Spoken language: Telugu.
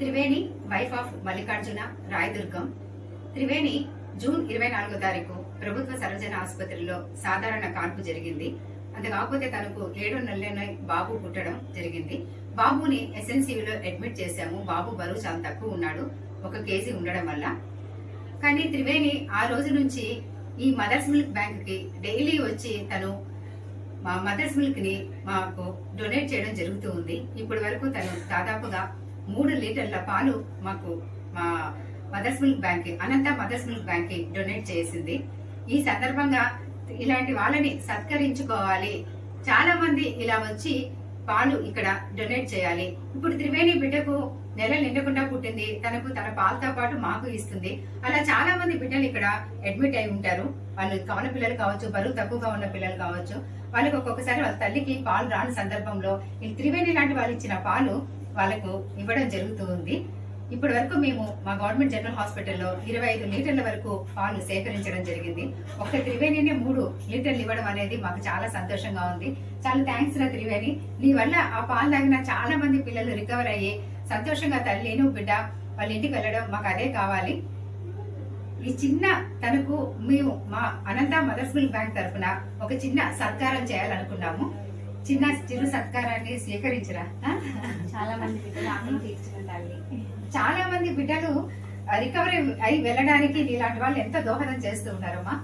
Triveni wife of Mallikarjuna Rayadurgam. Triveni June ఇరవై నాలుగో తారీఖు ప్రభుత్వ సర్వజన ఆసుపత్రిలో సాధారణ కాన్పు జరిగింది. అంత కాకపోతే తనకు ఏడు నెలలైన బాబు పుట్టడం జరిగింది. బాబుని ఎస్ఎన్సీలో అడ్మిట్ చేశాము. బాబు బరువు చాలా తక్కువ ఉన్నాడు. ఒక కేజీ ఉండడం వల్ల. కానీ త్రివేణి ఆ రోజు నుంచి ఈ మదర్స్ మిల్క్ బ్యాంక్కి డైలీ వచ్చి తను మా మదర్స్ మిల్క్ని మాకు డొనేట్ చేయడం జరుగుతూ ఉంది. ఇప్పటి వరకు తను దాదాపు మూడు లీటర్ల పాలు మాకు మా mothers milk bank Anantha mothers milk bank donate చేసింది. ఈ సందర్భంగా ఇలాంటి వాళ్ళని సత్కరించుకోవాలి. చాలా మంది ఇలా వచ్చి పాలు ఇక్కడ డొనేట్ చేయాలి. ఇప్పుడు త్రివేణి బిడ్డకు నెల నిండకుండా పుట్టింది. తనకు తన పాలతో పాటు మాకు ఇస్తుంది. అలా చాలా మంది బిడ్డలు ఇక్కడ అడ్మిట్ అయి ఉంటారు. వాళ్ళు కవన పిల్లలు కావచ్చు బరువు తక్కువగా ఉన్న పిల్లలు కావచ్చు. వాళ్ళకి ఒక్కొక్కసారి వాళ్ళ తల్లికి పాలు రాని సందర్భంలో ఈ త్రివేణి లాంటి వాళ్ళు ఇచ్చిన పాలు వాళ్ళకు ఇవ్వడం జరుగుతూ ఉంది. ఇప్పటి వరకు మేము మా గవర్నమెంట్ జనరల్ హాస్పిటల్లో ఇరవై ఐదు లీటర్ల వరకు పాలు సేకరించడం జరిగింది. ఒక్క త్రివేణినే మూడు లీటర్లు ఇవ్వడం అనేది మాకు చాలా సంతోషంగా ఉంది. చాలా థ్యాంక్స్ రా త్రివేణి. నీ వల్ల ఆ పాలు తాగిన చాలా మంది పిల్లలు రికవర్ అయ్యి సంతోషంగా తల్లిను బిడ్డ వాళ్ళ ఇంటికి వెళ్ళడం మాకు అదే కావాలి. ఈ చిన్న తనకు మేము మా అనంత మదర్స్ మిల్క్ బ్యాంక్ తరఫున ఒక చిన్న సత్కారం చేయాలనుకున్నాము. చిన్న చిరు సత్కారాన్ని స్వీకరించరా? చాలా మంది బిడ్డలు తల్లి చాలా మంది బిడ్డలు రికవరీ అయి వెళ్ళడానికి ఇలాంటి వాళ్ళు ఎంత దోహదం చేస్తూ ఉన్నారమ్మా?